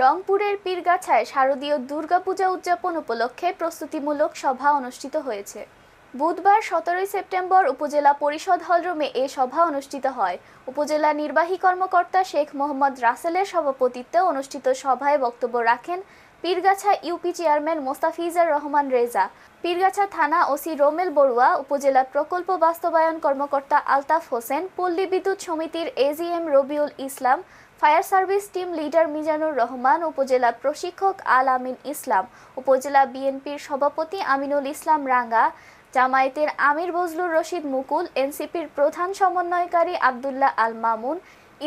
রংপুরের পীরগাছায় শারদীয় দুর্গাপূজা উদযাপন উপলক্ষে প্রস্তুতিমূলক সভা অনুষ্ঠিত হয়েছে। বুধবার সতেরোই সেপ্টেম্বর উপজেলা পরিষদ হলরুমে এ সভা অনুষ্ঠিত হয়। উপজেলা নির্বাহী কর্মকর্তা শেখ মোহাম্মদ রাসেলের সভাপতিত্বে অনুষ্ঠিত সভায় বক্তব্য রাখেন পীরগাছা ইউপি চেয়ারম্যান মোস্তাফিজার রহমান রেজা। পীরগাছা থানা ওসি রোমেল বড়ুয়া, উপজেলা প্রকল্প বাস্তবায়ন কর্মকর্তা আলতাফ হোসেন, পল্লী বিদ্যুৎ সমিতির AGM Rabiul Islam fire service team leader Mizanur Rahman, উপজেলা প্রশিক্ষক আল আমিন ইসলাম, উপজেলা বিএনপির সভাপতি আমিনুল ইসলাম রাঙ্গা, জামায়াতের আমির বজলুর রশিদ মুকুল, এনসিপির প্রধান সমন্বয়কারী আবদুল্লাহ আল মামুন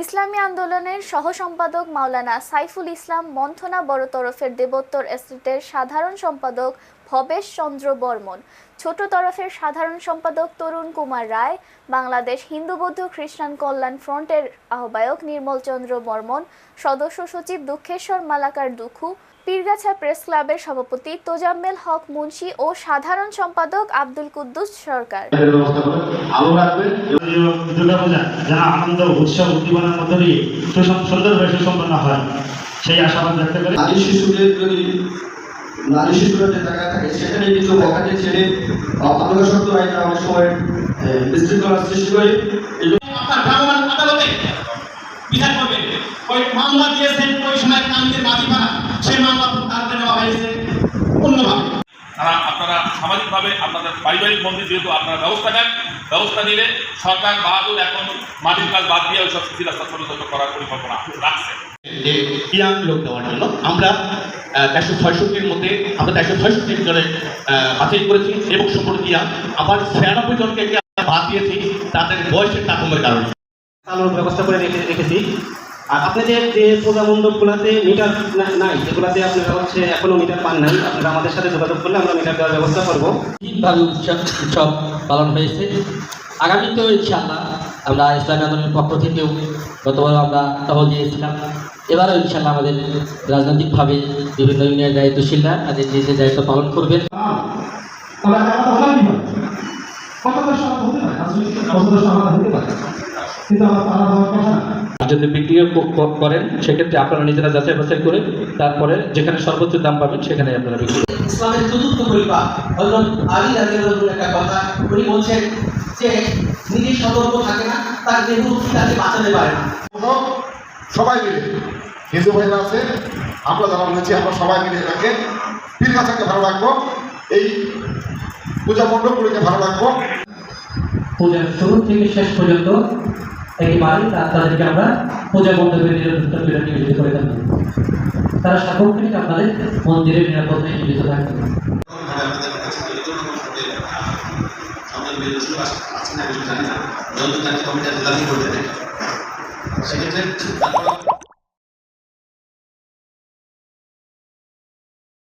ইসলামী আন্দোলনের সহ সম্পাদক মাওলানা সাইফুল ইসলাম মন্থনা বড় তরফের দেবোত্তর এস্টেটের সাধারণ সম্পাদক ভবেশ চন্দ্র বর্মন, ছোট তরফের সাধারণ সম্পাদক তরুণ কুমার রায়, বাংলাদেশ হিন্দু বৌদ্ধ খ্রিস্টান কল্যাণ ফ্রন্টের আহ্বায়ক নির্মল চন্দ্র বর্মন, সদস্য সচিব দুঃখেশ্বর মালাকার দুখু পীরগাছা প্রেস ক্লাবের সভাপতি তোজাম্মেল হক মুন্সি ও সাধারণ সম্পাদক আব্দুল কুদ্দুস সরকার। এর ব্যবস্থা করে আলো রাখবেন দুর্গাপূজা যেন আনন্দ উৎসব উদ্দীপনার মধ্য দিয়ে সুন্দরভাবে সুসম্পন্ন হয় সেই আশাবাদ ব্যক্ত করে। নারী শিশুদের যদি নারী শিশুরা যে জায়গায় থাকে সেখানে কিছু বখাটে ছেড়ে অবকাশত্ব আইনটা অনেক সময় আহ, বিশৃঙ্খলার সৃষ্টি করে। এই জন্য আপনার ভগবান আদালতে বিচার করবেন ওই মামলা দিয়েছেন ওই সময় কান্দের মাঝিপাড়া সেই মামলা প্রত্যাহার নেওয়া হয়েছে অন্যভাবে। তারা আপনারা সামাজিকভাবে আপনাদের পারিবারিক মন্দির যেহেতু আপনারা ব্যবস্থা নেন ব্যবস্থা নিলে সরকার বাহাদুর এখন মাটির কাজ বাদ দিয়ে ওই সব শিথিল রাস্তা ছোট ছোট করার পরিকল্পনা রাখছে। যে ইয়াং লোক দেওয়ার জন্য? আমরা চারশো ছয়ষট্টির মধ্যে আমরা চারশো ছয়ষট্টি জনে বাতিল করেছি এবং সম্পর্কে আবার ছিয়ানব্বই জনকে যে বাদ দিয়েছি তাদের বয়সের তারতম্যের কারণে। ব্যবস্থা করে রেখে রেখেছি। আর আপনাদের যে পূজা মণ্ডপগুলোতে মিটার নাই যেগুলোতে আপনারা হচ্ছে এখনও মিটার পান নাই আপনারা আমাদের সাথে যোগাযোগ করলে আমরা মিটার দেওয়ার ব্যবস্থা করব। ঠিকভাবে উৎসব উৎসব পালন হয়েছে। আগামীতেও ইনশাল্লাহ আমরা ইসলামী আন্দোলনের পক্ষ থেকেও গতবার আমরা টহল দিয়েছিলাম। এবারও ইনশাল্লাহ আমাদের রাজনৈতিকভাবে বিভিন্ন ইউনিয়নের দায়িত্বশীলরা তাদের নিজের দায়িত্ব পালন করবেন। কিন্তু আমার তারা হওয়ার কথা না। যদি বিক্রিও করেন সেক্ষেত্রে আপনারা নিজেরা যাচাই বাছাই করে তারপরে যেখানে সর্বোচ্চ দাম পাবেন সেখানে আপনারা বিক্রি। ইসলামের চতুর্থ পরিবার হজরত আলী রাজিয়াল্লাহু একটা কথা উনি বলছেন যে নিজে সতর্ক থাকে না তার দেহরক্ষী তাকে বাঁচাতে পারে না সবাই মিলে হিন্দু ভাইরা আছে আমরা যারা রয়েছি আমরা সবাই মিলে এটাকে পীর কাছাকে ভালো রাখব এই পূজা মণ্ডপগুলিকে ভালো রাখব পূজার শুরু থেকে শেষ পর্যন্ত একেবারে তাদেরকে আমরা পূজা মণ্ডপের নিরাপত্তা নিয়োজিত করে থাকি। তারা সার্বক্ষণিক আপনাদের মন্দিরের নিরাপত্তায় নিয়োজিত থাকবে। সেক্ষেত্রে